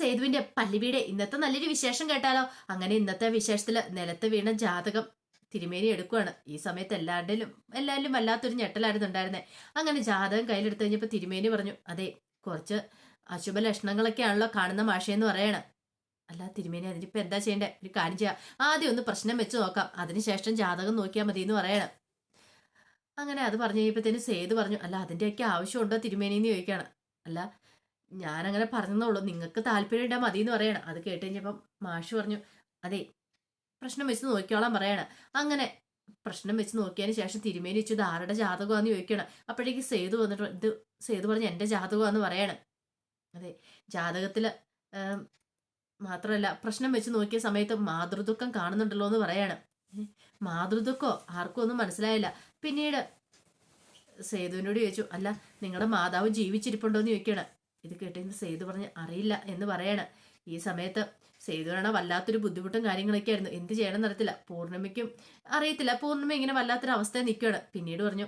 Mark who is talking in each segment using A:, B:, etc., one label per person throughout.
A: സേതുവിന്റെ പല്ലിവിയുടെ ഇന്നത്തെ നല്ലൊരു വിശേഷം കേട്ടാലോ? അങ്ങനെ ഇന്നത്തെ വിശേഷത്തിൽ നിലത്ത് വീണ ജാതകം തിരുമേനി എടുക്കുവാണ്. ഈ സമയത്ത് എല്ലാവരുടെയും എല്ലാവരും വല്ലാത്തൊരു ഞെട്ടലായിരുന്നു ഉണ്ടായിരുന്നത് അങ്ങനെ ജാതകം കയ്യിലെടുത്ത് കഴിഞ്ഞപ്പോൾ തിരുമേനി പറഞ്ഞു അതെ കുറച്ച് അശുഭ ലക്ഷണങ്ങളൊക്കെ ആണല്ലോ കാണുന്ന മാഷയെന്ന് പറയണ. അല്ല തിരുമേനി അതിനിപ്പോ എന്താ ചെയ്യണ്ടേ? ഒരു കാര്യം ചെയ്യാം. ആദ്യം ഒന്ന് പ്രശ്നം വെച്ച് നോക്കാം. അതിനുശേഷം ജാതകം നോക്കിയാൽ മതി എന്ന് പറയണം. അങ്ങനെ അത് പറഞ്ഞു കഴിഞ്ഞപ്പോഴത്തേനും സേതു പറഞ്ഞു അല്ല അതിന്റെയൊക്കെ ആവശ്യമുണ്ടോ തിരുമേനി എന്ന് ചോദിക്കുകയാണ് അല്ല ഞാനങ്ങനെ പറഞ്ഞെന്നുള്ളൂ നിങ്ങൾക്ക് താല്പര്യം ഉണ്ടാ മതി എന്ന് പറയണം. അത് കേട്ട് കഴിഞ്ഞപ്പം മാഷ് പറഞ്ഞു അതെ പ്രശ്നം വെച്ച് നോക്കിയോളാം പറയാണ്. അങ്ങനെ പ്രശ്നം വെച്ച് നോക്കിയതിന് ശേഷം തിരുമേനി വെച്ചു ആരുടെ ജാതകമാണെന്ന് ചോദിക്കണം അപ്പോഴേക്ക് സേതു വന്നിട്ട് ഇത് സേതു പറഞ്ഞ് എന്റെ ജാതകമാണെന്ന് പറയണം. അതെ ജാതകത്തിൽ മാത്രമല്ല പ്രശ്നം വെച്ച് നോക്കിയ സമയത്ത് മാതൃദുഃഖം കാണുന്നുണ്ടല്ലോ എന്ന് പറയാണ്. മാതൃദുഃഖോ? ആർക്കും ഒന്നും മനസ്സിലായില്ല. പിന്നീട് സേതുവിനോട് ചോദിച്ചു അല്ല നിങ്ങളുടെ മാതാവ് ജീവിച്ചിരിപ്പുണ്ടോ? എന്ന് ചോദിക്കണ ഇത് കേട്ടിരുന്ന് സേതു പറഞ്ഞ് അറിയില്ല എന്ന് പറയാണ്. ഈ സമയത്ത് സേതുവാണ് വല്ലാത്തൊരു ബുദ്ധിമുട്ടും കാര്യങ്ങളൊക്കെ ആയിരുന്നു. എന്ത് ചെയ്യണം എന്നറിയത്തില്ല. പൂർണിമയ്ക്കും അറിയത്തില്ല. പൂർണിമ ഇങ്ങനെ വല്ലാത്തൊരു അവസ്ഥയിൽ നിൽക്കുകയാണ്. പിന്നീട് പറഞ്ഞു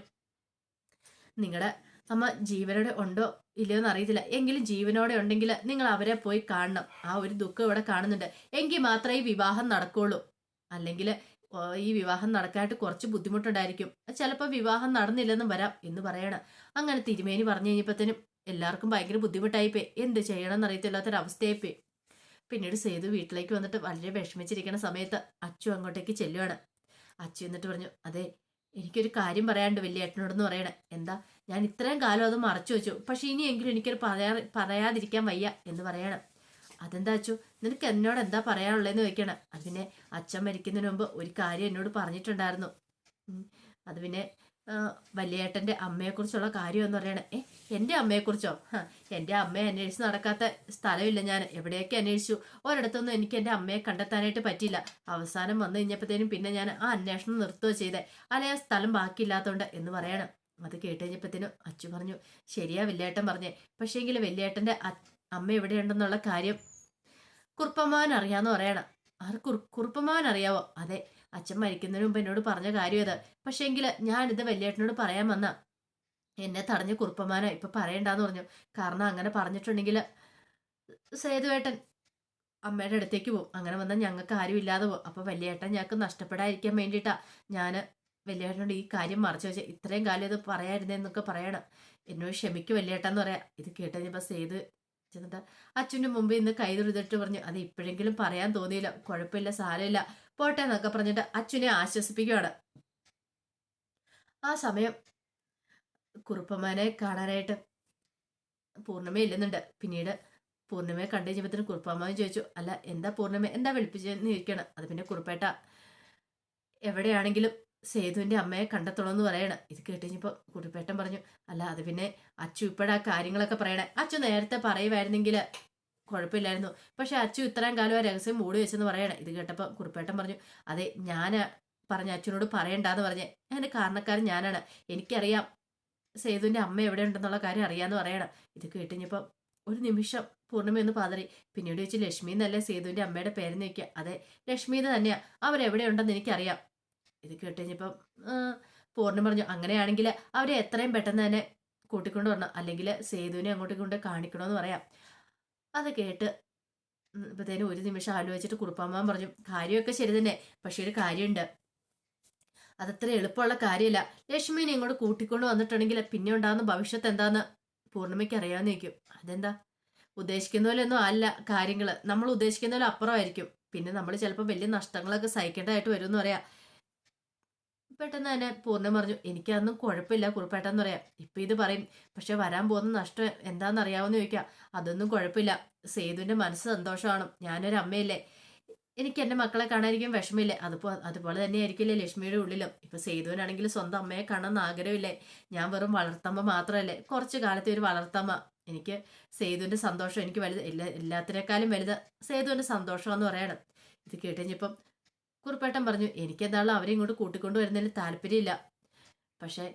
A: നിങ്ങളുടെ അമ്മ ജീവനോടെ ഉണ്ടോ? ഇല്ലയോ എന്ന് അറിയത്തില്ല. എങ്കിലും ജീവനോടെ ഉണ്ടെങ്കിൽ നിങ്ങൾ അവരെ പോയി കാണണം. ആ ഒരു ദുഃഖം ഇവിടെ കാണുന്നുണ്ട്. എങ്കിൽ മാത്രമേ ഈ വിവാഹം നടക്കുള്ളൂ. അല്ലെങ്കിൽ ഈ വിവാഹം നടക്കാനായിട്ട് കുറച്ച് ബുദ്ധിമുട്ടുണ്ടായിരിക്കും. ചിലപ്പോൾ വിവാഹം നടന്നില്ലെന്നും വരാം എന്ന് പറയണം. അങ്ങനെ തിരുമേനി പറഞ്ഞു കഴിഞ്ഞപ്പോഴത്തേനും എല്ലാവർക്കും ഭയങ്കര ബുദ്ധിമുട്ടായിപ്പോയി. എന്ത് ചെയ്യണം എന്നറിയത്തില്ലാത്തൊരവസ്ഥയായിപ്പോയി പിന്നീട് സേതു വീട്ടിലേക്ക് വന്നിട്ട് വളരെ വിഷമിച്ചിരിക്കുന്ന സമയത്ത് അച്ചു അങ്ങോട്ടേക്ക് ചെല്ലുവാണ്. അച്ചു എന്നിട്ട് പറഞ്ഞു അതെ എനിക്കൊരു കാര്യം പറയാണ്ട് വലിയ ഏട്ടനോടെന്ന് പറയണേ. എന്താ ഞാൻ ഇത്രയും കാലം അത് മറച്ചു വെച്ചു. പക്ഷെ ഇനിയെങ്കിലും എനിക്കൊരു പറയാ പറയാതിരിക്കാൻ വയ്യ എന്ന് പറയണം. അതെന്താ അച്ചു നിനക്ക് എന്നോട് എന്താ പറയാനുള്ളതെന്ന് ചോദിക്കണം. അത് പിന്നെ അച്ഛൻ മരിക്കുന്നതിന് മുമ്പ് ഒരു കാര്യം എന്നോട് പറഞ്ഞിട്ടുണ്ടായിരുന്നു. അത് പിന്നെ വലിയേട്ടന്റെ അമ്മയെക്കുറിച്ചുള്ള കാര്യം എന്ന് പറയണേ. ഏ എന്റെ അമ്മയെക്കുറിച്ചോ? എന്റെ അമ്മയെ അന്വേഷിച്ച് നടക്കാത്ത സ്ഥലമില്ല ഞാൻ. എവിടെയൊക്കെ അന്വേഷിച്ചു? ഒരിടത്തൊന്നും എനിക്ക് എന്റെ അമ്മയെ കണ്ടെത്താനായിട്ട് പറ്റിയില്ല. അവസാനം വന്നു കഴിഞ്ഞപ്പോഴത്തേനും പിന്നെ ഞാൻ ആ അന്വേഷണം നിർത്തുകയോ ചെയ്തേ. അല്ലെ ആ സ്ഥലം ബാക്കിയില്ലാത്തതുകൊണ്ട് എന്ന് പറയണം. അത് കേട്ട് കഴിഞ്ഞപ്പോഴത്തേനും അച്ചു പറഞ്ഞു ശരിയാ വലിയേട്ടൻ പറഞ്ഞേ. പക്ഷേങ്കിൽ വലിയേട്ടന്റെ അമ്മ എവിടെയുണ്ടെന്നുള്ള കാര്യം കുറുപ്പമാൻ അറിയാമെന്ന് പറയണം. ആർ കുറുപ്പമാൻ അറിയാവോ അതെ അച്ഛൻ മരിക്കുന്നതിന് മുമ്പ് എന്നോട് പറഞ്ഞ കാര്യം ഇത് ഞാൻ ഞാനിത് വലിയേട്ടനോട് പറയാൻ വന്ന. എന്നെ തടഞ്ഞ കുറുപ്പമാന ഇപ്പൊ പറയണ്ടെന്ന് പറഞ്ഞു. കാരണം അങ്ങനെ പറഞ്ഞിട്ടുണ്ടെങ്കിൽ സേതുവേട്ടൻ അമ്മയുടെ അടുത്തേക്ക് പോകും അങ്ങനെ വന്നാൽ ഞങ്ങൾക്ക് ആരും ഇല്ലാതെ പോകും അപ്പൊ വലിയേട്ടൻ ഞങ്ങൾക്ക് നഷ്ടപ്പെടാതിരിക്കാൻ വേണ്ടിയിട്ടാ ഞാൻ വലിയേട്ടനോട് ഈ കാര്യം മറച്ചു വെച്ചാൽ ഇത്രയും കാലം ഇത് പറയായിരുന്നേന്നൊക്കെ പറയണം. എന്നോട് ക്ഷമിക്കും വലിയേട്ടെന്ന് പറയാം. ഇത് കേട്ടപ്പോൾ സേതു ചെന്നിട്ട് അച്ഛന്റെ മുമ്പ് ഇന്ന് കൈ തൊഴുതിട്ട് പറഞ്ഞു. അത് ഇപ്പോഴെങ്കിലും പറയാൻ തോന്നിയില്ല. കുഴപ്പമില്ല സാരമില്ല. പോട്ടെ എന്നൊക്കെ പറഞ്ഞിട്ട് അച്ഛനെ ആശ്വസിപ്പിക്കുകയാണ് ആ സമയം കുറുപ്പമ്മനെ കാണാനായിട്ട് പൂർണിമ ഇല്ലെന്നുണ്ട്. പിന്നീട് പൂർണിമയെ കണ്ടു കഴിഞ്ഞപ്പോഴത്തേന് കുറുപ്പമ്മാവൻ ചോദിച്ചു അല്ല എന്താ പൂർണിമ? എന്താ വിളിപ്പിച്ചെന്ന് ചോദിക്കണം. അത് പിന്നെ കുറുപ്പേട്ട എവിടെയാണെങ്കിലും സേതുവിന്റെ അമ്മയെ കണ്ടെത്തണമെന്ന് പറയണം. ഇത് കേട്ട് കഴിഞ്ഞപ്പോൾ കുറുപ്പേട്ടൻ പറഞ്ഞു അല്ല അത് പിന്നെ അച്ചു ഇപ്പോഴാ കാര്യങ്ങളൊക്കെ പറയണേ. അച്ചു നേരത്തെ പറയുമായിരുന്നെങ്കിൽ കുഴപ്പമില്ലായിരുന്നു. പക്ഷെ അച്ചു ഇത്രയും കാലം ആ രഹസ്യം മൂടി വെച്ചെന്ന് പറയണേ. ഇത് കേട്ടപ്പോൾ കുറിപ്പേട്ടൻ പറഞ്ഞു അതെ ഞാൻ പറഞ്ഞ അച്ഛനോട് പറയണ്ടാന്ന് പറഞ്ഞ് അതിന്റെ കാരണക്കാരൻ ഞാനാണ്. എനിക്കറിയാം സേതുവിന്റെ അമ്മ എവിടെ ഉണ്ടെന്നുള്ള കാര്യം അറിയാന്ന് പറയണം. ഇത് കേട്ടുകഴിഞ്ഞപ്പം ഒരു നിമിഷം പൂർണിമ ഒന്ന് പാതറി. പിന്നീട് വെച്ച് ലക്ഷ്മി എന്നല്ലേ സേതുവിന്റെ അമ്മയുടെ പേര് വെക്കുക അതെ ലക്ഷ്മി തന്നെയാണ് അവരെവിടെ ഉണ്ടെന്ന് എനിക്കറിയാം. ഇത് കേട്ടുകഴിഞ്ഞപ്പം പൂർണം പറഞ്ഞു അങ്ങനെയാണെങ്കിൽ അവരെ എത്രയും പെട്ടെന്ന് തന്നെ കൂട്ടിക്കൊണ്ട് വരണം. അല്ലെങ്കിൽ സേതുവിനെ അങ്ങോട്ട് കൊണ്ട് കാണിക്കണമെന്ന് പറയാം. അത് കേട്ട് ഇപ്പത്തേനും ഒരു നിമിഷം ആലോചിച്ചിട്ട് കുറുപ്പാമ്മ പറഞ്ഞു കാര്യമൊക്കെ ശരി തന്നെ പക്ഷെ ഒരു കാര്യമുണ്ട്. അതത്ര എളുപ്പമുള്ള കാര്യമല്ല. ലക്ഷ്മിനെ ഇങ്ങോട്ട് കൂട്ടിക്കൊണ്ട് വന്നിട്ടുണ്ടെങ്കിൽ പിന്നെ ഉണ്ടാകുന്ന ഭവിഷ്യത്ത് എന്താന്ന് പൂർണിമയ്ക്ക് അറിയാമെന്ന് ചോദിക്കും. അതെന്താ? ഉദ്ദേശിക്കുന്ന പോലെ ഒന്നും അല്ല കാര്യങ്ങൾ നമ്മൾ ഉദ്ദേശിക്കുന്ന പോലെ അപ്പുറമായിരിക്കും പിന്നെ നമ്മൾ ചിലപ്പോൾ വലിയ നഷ്ടങ്ങളൊക്കെ സഹിക്കേണ്ടതായിട്ട് വരും എന്ന് പറയാം. പെട്ടെന്ന് തന്നെ പൂർണം പറഞ്ഞു എനിക്കതൊന്നും കുഴപ്പമില്ല. കുറിപ്പേട്ടെന്ന് പറയാം. ഇപ്പൊ ഇത് പറയും പക്ഷെ വരാൻ പോകുന്ന നഷ്ടം എന്താണെന്ന് അറിയാമെന്ന് ചോദിക്കാം. അതൊന്നും കുഴപ്പമില്ല. സേതുവിന്റെ മനസ്സ് സന്തോഷമാണ്. ഞാനൊരു അമ്മയല്ലേ. എനിക്ക് എന്റെ മക്കളെ കാണാനിരിക്കും വിഷമില്ലേ അതുപോ അതുപോലെ തന്നെ ആയിരിക്കില്ലേ ലക്ഷ്മിയുടെ ഉള്ളിലും. ഇപ്പൊ സേതുവിനാണെങ്കിൽ സ്വന്തം അമ്മയെ കാണണമെന്ന് ആഗ്രഹമില്ലേ? ഞാൻ വെറും വളർത്തമ്മ മാത്രമല്ലേ. കുറച്ച് കാലത്തെ ഒരു വളർത്തമ്മ. എനിക്ക് സേതുവിന്റെ സന്തോഷം എനിക്ക് വലുത് എല്ലാ എല്ലാത്തിനേക്കാളും വലുത് സേതുവിന്റെ സന്തോഷം എന്ന് പറയണം. ഇത് കേട്ടുകഴിഞ്ഞപ്പം കുറുപ്പേട്ടൻ പറഞ്ഞു എനിക്കെന്താണല്ലോ അവരെ ഇങ്ങോട്ട് കൂട്ടിക്കൊണ്ടു വരുന്നതിന് താല്പര്യമില്ല. പക്ഷേ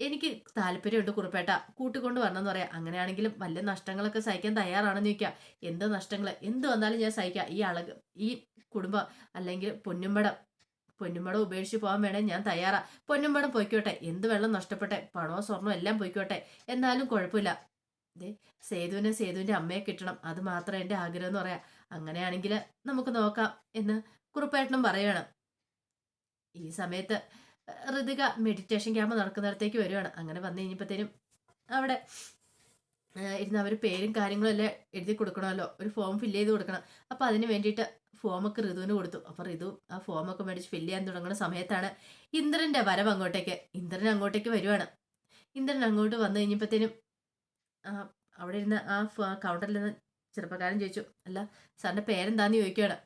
A: എനിക്ക് താല്പര്യമുണ്ട് കുറുപ്പേട്ട കൂട്ടിക്കൊണ്ട് വരണമെന്ന് പറയാം. അങ്ങനെയാണെങ്കിലും വലിയ നഷ്ടങ്ങളൊക്കെ സഹിക്കാൻ തയ്യാറാണെന്ന് ചോദിക്കാം. എന്ത് നഷ്ടങ്ങൾ എന്ത് വന്നാലും ഞാൻ സഹിക്കാം. ഈ അളക് ഈ കുടുംബം അല്ലെങ്കിൽ പൊന്നുമ്പടം പൊന്നുമ്പടം ഉപേക്ഷിച്ച് പോകാൻ വേണേ ഞാൻ തയ്യാറാ. പൊന്നുമ്പടം പോയിക്കോട്ടെ. എന്ത് വെള്ളം നഷ്ടപ്പെട്ടെ പണമോ സ്വർണമോ എല്ലാം പോയിക്കോട്ടെ. എന്നാലും കുഴപ്പമില്ല. ദേ സേതുവിനെ സേതുവിന്റെ അമ്മയെ കിട്ടണം. അത് മാത്രമേ എന്റെ ആഗ്രഹം എന്ന് പറയാം. അങ്ങനെയാണെങ്കിൽ നമുക്ക് നോക്കാം എന്ന് കുറുപ്പേട്ടനും പറയണം ഈ സമയത്ത് ഋതിക മെഡിറ്റേഷൻ ക്യാമ്പ് നടക്കുന്നിടത്തേക്ക് വരുവാണ്. അങ്ങനെ വന്നു കഴിഞ്ഞപ്പോഴത്തേനും അവിടെ ഇരുന്ന് അവർ പേരും കാര്യങ്ങളും എല്ലാം എഴുതി കൊടുക്കണമല്ലോ. ഒരു ഫോം ഫില്ല് ചെയ്ത് കൊടുക്കണം. അപ്പോൾ അതിന് വേണ്ടിയിട്ട് ഫോമൊക്കെ ഋതുവിന് കൊടുത്തു. അപ്പോൾ ഋതു ആ ഫോമൊക്കെ മേടിച്ച് ഫില്ല് ചെയ്യാൻ തുടങ്ങുന്ന സമയത്താണ് ഇന്ദ്രന്റെ വരവ് അങ്ങോട്ടേക്ക് ഇന്ദ്രൻ അങ്ങോട്ടേക്ക് വരുവാണ്. ഇന്ദ്രൻ അങ്ങോട്ട് വന്നു കഴിഞ്ഞപ്പോഴത്തേനും അവിടെ ഇരുന്ന് ആ കൗണ്ടറിൽ നിന്ന് ചെറുപ്പക്കാരൻ ചോദിച്ചു അല്ല സാറിന്റെ പേരെന്താന്ന് ചോദിക്കുകയാണ്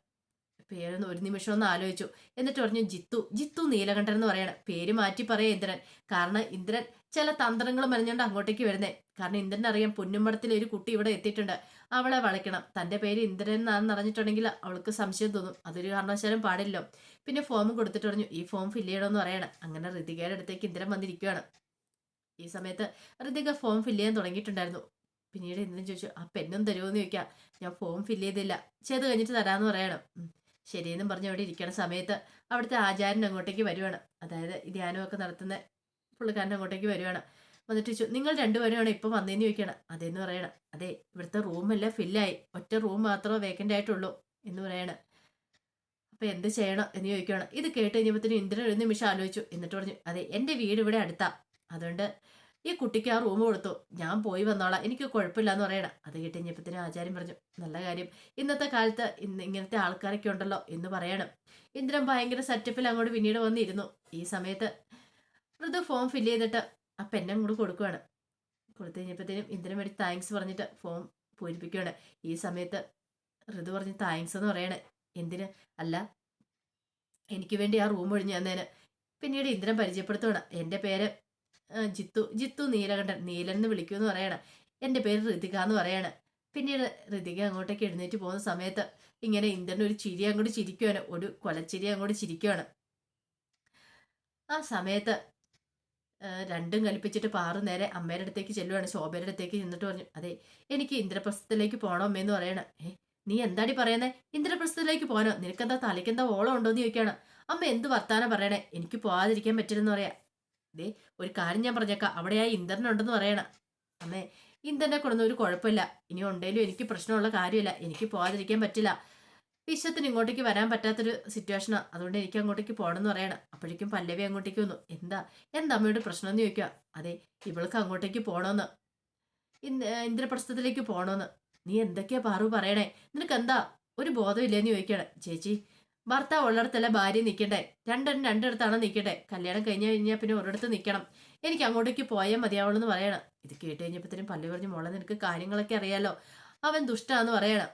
A: പേരൊന്ന് ഒരു നിമിഷം ഒന്ന് ആലോചിച്ചു. എന്നിട്ട് പറഞ്ഞു ജിത്തു ജിത്തു നീലകണ്ഠൻ എന്ന് പറയണം. പേര് മാറ്റി പറയാ ഇന്ദ്രൻ. കാരണം ഇന്ദ്രൻ ചില തന്ത്രങ്ങൾ മെനഞ്ഞുകൊണ്ട് അങ്ങോട്ടേക്ക് വരുന്നേ. കാരണം ഇന്ദ്രൻ അറിയാം പൊന്നുമടത്തിൽ ഒരു കുട്ടി ഇവിടെ എത്തിയിട്ടുണ്ട്. അവളെ വളയ്ക്കണം. തന്റെ പേര് ഇന്ദ്രൻ എന്നാണെന്ന് അറിഞ്ഞിട്ടുണ്ടെങ്കിൽ അവൾക്ക് സംശയം തോന്നും. അതൊരു കാരണവശാലും പാടില്ലോ പിന്നെ ഫോം കൊടുത്തിട്ട് പറഞ്ഞു ഈ ഫോം ഫില്ല് ചെയ്യണമെന്ന് പറയണം. അങ്ങനെ ഋതികയുടെ അടുത്തേക്ക് ഇന്ദ്രൻ വന്നിരിക്കുകയാണ് ഈ സമയത്ത് ഋതിക ഫോം ഫില്ല് ചെയ്യാൻ തുടങ്ങിയിട്ടുണ്ടായിരുന്നു. പിന്നീട് ഇന്ദ്രൻ ചോദിച്ചു ആ പെന്നും തരുമോന്ന് ചോദിക്കാം. ഞാൻ ഫോം ഫില്ല് ചെയ്തില്ല. ചെയ്ത് കഴിഞ്ഞിട്ട് തരാമെന്ന് പറയണം. ശരിയെന്നും പറഞ്ഞ് അവിടെ ഇരിക്കണ സമയത്ത് അവിടുത്തെ ആചാരൻ അങ്ങോട്ടേക്ക് വരുവാണ്. അതായത് ധ്യാനമൊക്കെ നടത്തുന്ന പുള്ളിക്കാരൻ അങ്ങോട്ടേക്ക് വരുവാണ്. വന്നിട്ട് ചോദിച്ചു നിങ്ങൾ രണ്ടുപേരുമാണ് ഇപ്പം വന്നതെന്ന് ചോദിക്കണം അതെന്ന് പറയണം. അതെ ഇവിടുത്തെ റൂമെല്ലാം ഫില്ലായി ഒറ്റ റൂം മാത്രമേ വേക്കന്റ് ആയിട്ടുള്ളൂ എന്ന് പറയണം. അപ്പം എന്ത് ചെയ്യണം? എന്ന് ചോദിക്കുകയാണ്. ഇത് കേട്ട് കഴിഞ്ഞപ്പോഴത്തേനും ഇന്ദ്രൻ ഒരു നിമിഷം ആലോചിച്ചു. എന്നിട്ട് പറഞ്ഞു അതെ എന്റെ വീട് ഇവിടെ അടുത്താ. അതുകൊണ്ട് ഈ കുട്ടിക്ക് ആ റൂം കൊടുത്തു. ഞാൻ പോയി വന്നോളാം. എനിക്ക് കുഴപ്പമില്ല എന്ന് പറയണം. അത് കേട്ട് കഴിഞ്ഞപ്പോഴത്തേനും ആചാര്യം പറഞ്ഞു. നല്ല കാര്യം. ഇന്നത്തെ കാലത്ത് ഇന്ന് ഇങ്ങനത്തെ ആൾക്കാരൊക്കെ ഉണ്ടല്ലോ എന്ന് പറയണം. ഇന്ദ്രൻ ഭയങ്കര സെറ്റപ്പിൽ അങ്ങോട്ട് പിന്നീട് വന്നിരുന്നു. ഈ സമയത്ത് ഋതു ഫോം ഫില്ല് ചെയ്തിട്ട് ആ പെന്നം കൂടെ കൊടുക്കുകയാണ് കൊടുത്തു കഴിഞ്ഞപ്പോഴത്തേനും ഇന്ദ്രൻ വേണ്ടി താങ്ക്സ് പറഞ്ഞിട്ട് ഫോം പൂരിപ്പിക്കുകയാണ് ഈ സമയത്ത് ഋതു പറഞ്ഞ് താങ്ക്സ് എന്ന് പറയണേ. എന്തിന്? അല്ല എനിക്ക് വേണ്ടി ആ റൂം ഒഴിഞ്ഞു തന്നേന്. പിന്നീട് ഇന്ദ്രൻ പരിചയപ്പെടുത്തുകയാണ് എന്റെ പേര് ജിത്തു ജിത്തു നീലകണ്ഠൻ നീലൻ എന്ന് വിളിക്കുമെന്ന് പറയണം. എന്റെ പേര് ഋതിക എന്ന് പറയാണ്. പിന്നീട് ഋതിക അങ്ങോട്ടേക്ക് എഴുന്നേറ്റ് പോകുന്ന സമയത്ത് ഇങ്ങനെ ഇന്ദ്രൻ ഒരു ചിരി അങ്ങോട്ട് ചിരിക്കുവാണ്. ഒരു കൊലച്ചിരി അങ്ങോട്ട് ചിരിക്കുവാണ്. ആ സമയത്ത് രണ്ടും കൽപ്പിച്ചിട്ട് പാറു നേരെ അമ്മയുടെ അടുത്തേക്ക് ചെല്ലുവാണ്. ശോഭയുടെ അടുത്തേക്ക് ചെന്നിട്ട് പറഞ്ഞു അതെ എനിക്ക് ഇന്ദ്രപ്രസ്ഥത്തിലേക്ക് പോകണം അമ്മയെന്ന് പറയണം. ഏ നീ എന്താടി പറയുന്നേ? ഇന്ദ്രപ്രസ്ഥത്തിലേക്ക് പോകാനോ? നിനക്കെന്താ തലയ്ക്കെന്താ ഓളം ഉണ്ടോ എന്ന് ചോദിക്കുകയാണ് അമ്മ എന്ത് വർത്താനം പറയണേ? എനിക്ക് പോകാതിരിക്കാൻ പറ്റില്ലെന്ന് പറയാ. ദേ ഒരു കാര്യം ഞാൻ പറഞ്ഞേക്കാം. അവിടെ ആ ഇന്ദ്രനുണ്ടെന്ന് പറയണം. അമ്മേ ഇന്ദ്രനെ കൊണ്ടൊന്നും ഒരു കുഴപ്പമില്ല. ഇനി ഉണ്ടെങ്കിലും എനിക്ക് പ്രശ്നമുള്ള കാര്യമില്ല. എനിക്ക് പോകാതിരിക്കാൻ പറ്റില്ല. വിശ്വത്തിന് ഇങ്ങോട്ടേക്ക് വരാൻ പറ്റാത്തൊരു സിറ്റുവേഷനാണ് അതുകൊണ്ട് എനിക്ക് അങ്ങോട്ടേക്ക് പോകണമെന്ന് പറയണം. അപ്പോഴേക്കും പല്ലവി അങ്ങോട്ടേക്ക് വന്നു. എന്താ? എന്താ അമ്മയുടെ പ്രശ്നം എന്ന് ചോദിക്കുക. അതെ ഇവൾക്ക് അങ്ങോട്ടേക്ക് പോകണമെന്ന്. ഇന്ദ് ഇന്ദ്രപ്രസ്ഥത്തിലേക്ക് പോകണമെന്ന്. നീ എന്തൊക്കെയാ പാറു പറയണേ? നിനക്ക് എന്താ ഒരു ബോധമില്ലെന്ന് ചോദിക്കണം ചേച്ചി ഭർത്താവ് ഉള്ളിടത്തല്ല ഭാര്യ നിൽക്കട്ടെ രണ്ടും രണ്ടിടത്താണ് നിൽക്കട്ടെ കല്യാണം കഴിഞ്ഞ് കഴിഞ്ഞാൽ പിന്നെ ഒരിടത്ത് നിൽക്കണം എനിക്ക് അങ്ങോട്ടേക്ക് പോയാൽ മതിയാവുള്ളൂ എന്ന് പറയണം. ഇത് കേട്ട് കഴിഞ്ഞപ്പോഴത്തേനും പല്ലു പറഞ്ഞു മോളെ നിനക്ക് കാര്യങ്ങളൊക്കെ അറിയാലോ? അവൻ ദുഷ്ടാന്ന് പറയണം.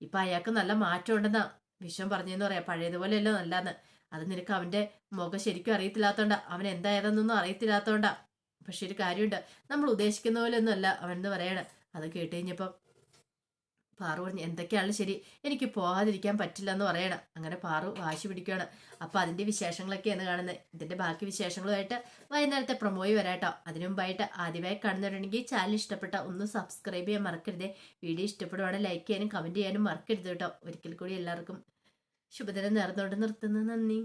A: ഇപ്പം അയാൾക്ക് നല്ല മാറ്റം ഉണ്ടെന്നാ വിശ്വം പറഞ്ഞെന്ന് പറയാം. പഴയതുപോലെയല്ലോ നല്ലതെന്ന്. അത് നിനക്ക് അവന്റെ മുഖം ശരിക്കും അറിയത്തില്ലാത്തോണ്ട. അവൻ എന്തായതെന്നൊന്നും അറിയത്തില്ലാത്തോണ്ടാ. പക്ഷെ ഒരു കാര്യമുണ്ട്. നമ്മൾ ഉദ്ദേശിക്കുന്ന പോലെ ഒന്നും അല്ല അവൻ എന്ന് പറയണം. അത് കേട്ട് കഴിഞ്ഞപ്പം പാറു പറഞ്ഞു എന്തൊക്കെയാണെങ്കിലും ശരി എനിക്ക് പോകാതിരിക്കാൻ പറ്റില്ല എന്ന് പറയണം. അങ്ങനെ പാറു വാശി പിടിക്കുകയാണ്. അപ്പൊ അതിന്റെ വിശേഷങ്ങളൊക്കെയാണ് കാണുന്നത്. ഇതിന്റെ ബാക്കി വിശേഷങ്ങളുമായിട്ട് വൈകുന്നേരത്തെ പ്രൊമോയി വരാട്ടോ. അതിനു മുമ്പായിട്ട് ആദ്യമായി കാണുന്നവരുണ്ടെങ്കിൽ ചാനൽ ഇഷ്ടപ്പെട്ട ഒന്ന് സബ്സ്ക്രൈബ് ചെയ്യാൻ മറക്കരുതേ. വീഡിയോ ഇഷ്ടപ്പെടുവാണെങ്കിൽ ലൈക്ക് ചെയ്യാനും കമന്റ് ചെയ്യാനും മറക്കരുത് കേട്ടോ. ഒരിക്കൽ കൂടി എല്ലാവർക്കും ശുഭദിനം നേർന്നുകൊണ്ട് നിർത്തുന്നു. നന്ദി.